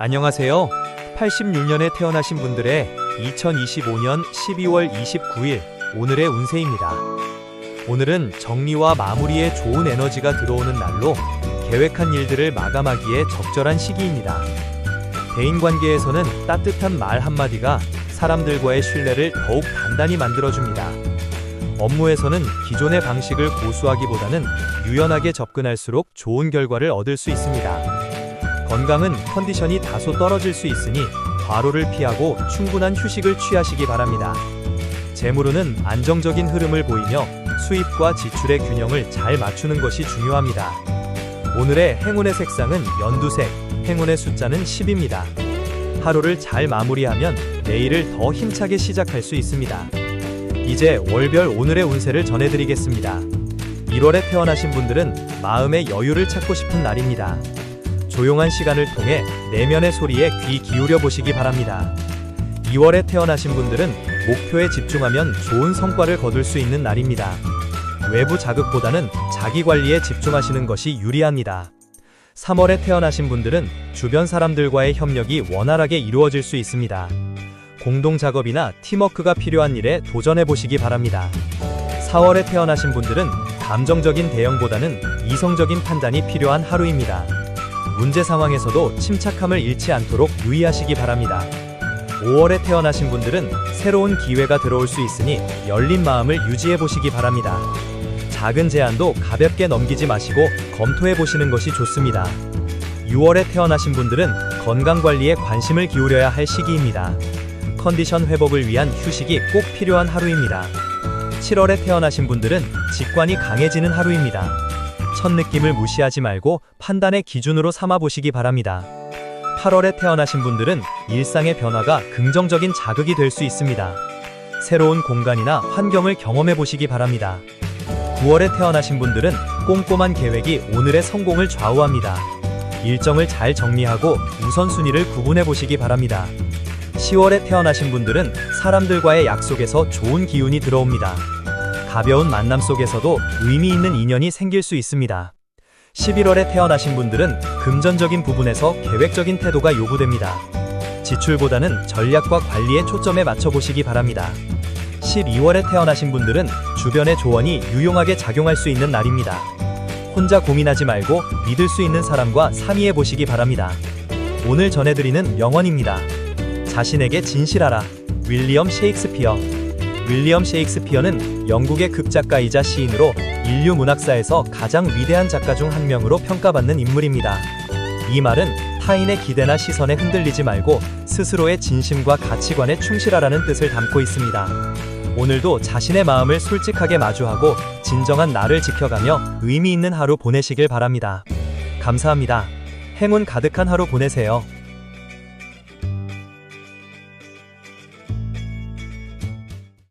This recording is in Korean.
안녕하세요. 86년에 태어나신 분들의 2025년 12월 29일 오늘의 운세입니다. 오늘은 정리와 마무리에 좋은 에너지가 들어오는 날로 계획한 일들을 마감하기에 적절한 시기입니다. 대인 관계에서는 따뜻한 말 한마디가 사람들과의 신뢰를 더욱 단단히 만들어줍니다. 업무에서는 기존의 방식을 고수하기보다는 유연하게 접근할수록 좋은 결과를 얻을 수 있습니다. 건강은 컨디션이 다소 떨어질 수 있으니 과로를 피하고 충분한 휴식을 취하시기 바랍니다. 재물운은 안정적인 흐름을 보이며 수입과 지출의 균형을 잘 맞추는 것이 중요합니다. 오늘의 행운의 색상은 연두색, 행운의 숫자는 10입니다. 하루를 잘 마무리하면 내일을 더 힘차게 시작할 수 있습니다. 이제 월별 오늘의 운세를 전해드리겠습니다. 1월에 태어나신 분들은 마음의 여유를 찾고 싶은 날입니다. 조용한 시간을 통해 내면의 소리에 귀 기울여 보시기 바랍니다. 2월에 태어나신 분들은 목표에 집중하면 좋은 성과를 거둘 수 있는 날입니다. 외부 자극보다는 자기 관리에 집중하시는 것이 유리합니다. 3월에 태어나신 분들은 주변 사람들과의 협력이 원활하게 이루어질 수 있습니다. 공동 작업이나 팀워크가 필요한 일에 도전해 보시기 바랍니다. 4월에 태어나신 분들은 감정적인 대응보다는 이성적인 판단이 필요한 하루입니다. 문제 상황에서도 침착함을 잃지 않도록 유의하시기 바랍니다. 5월에 태어나신 분들은 새로운 기회가 들어올 수 있으니 열린 마음을 유지해 보시기 바랍니다. 작은 제안도 가볍게 넘기지 마시고 검토해 보시는 것이 좋습니다. 6월에 태어나신 분들은 건강 관리에 관심을 기울여야 할 시기입니다. 컨디션 회복을 위한 휴식이 꼭 필요한 하루입니다. 7월에 태어나신 분들은 직관이 강해지는 하루입니다. 첫 느낌을 무시하지 말고 판단의 기준으로 삼아 보시기 바랍니다. 8월에 태어나신 분들은 일상의 변화가 긍정적인 자극이 될 수 있습니다. 새로운 공간이나 환경을 경험해 보시기 바랍니다. 9월에 태어나신 분들은 꼼꼼한 계획이 오늘의 성공을 좌우합니다. 일정을 잘 정리하고 우선순위를 구분해 보시기 바랍니다. 10월에 태어나신 분들은 사람들과의 약속에서 좋은 기운이 들어옵니다. 가벼운 만남 속에서도 의미 있는 인연이 생길 수 있습니다. 11월에 태어나신 분들은 금전적인 부분에서 계획적인 태도가 요구됩니다. 지출보다는 전략과 관리에 초점에 맞춰 보시기 바랍니다. 12월에 태어나신 분들은 주변의 조언이 유용하게 작용할 수 있는 날입니다. 혼자 고민하지 말고 믿을 수 있는 사람과 상의해 보시기 바랍니다. 오늘 전해드리는 명언입니다. 자신에게 진실하라. 윌리엄 셰익스피어. 윌리엄 셰익스피어는 영국의 극작가이자 시인으로 인류 문학사에서 가장 위대한 작가 중 한 명으로 평가받는 인물입니다. 이 말은 타인의 기대나 시선에 흔들리지 말고 스스로의 진심과 가치관에 충실하라는 뜻을 담고 있습니다. 오늘도 자신의 마음을 솔직하게 마주하고 진정한 나를 지켜가며 의미 있는 하루 보내시길 바랍니다. 감사합니다. 행운 가득한 하루 보내세요.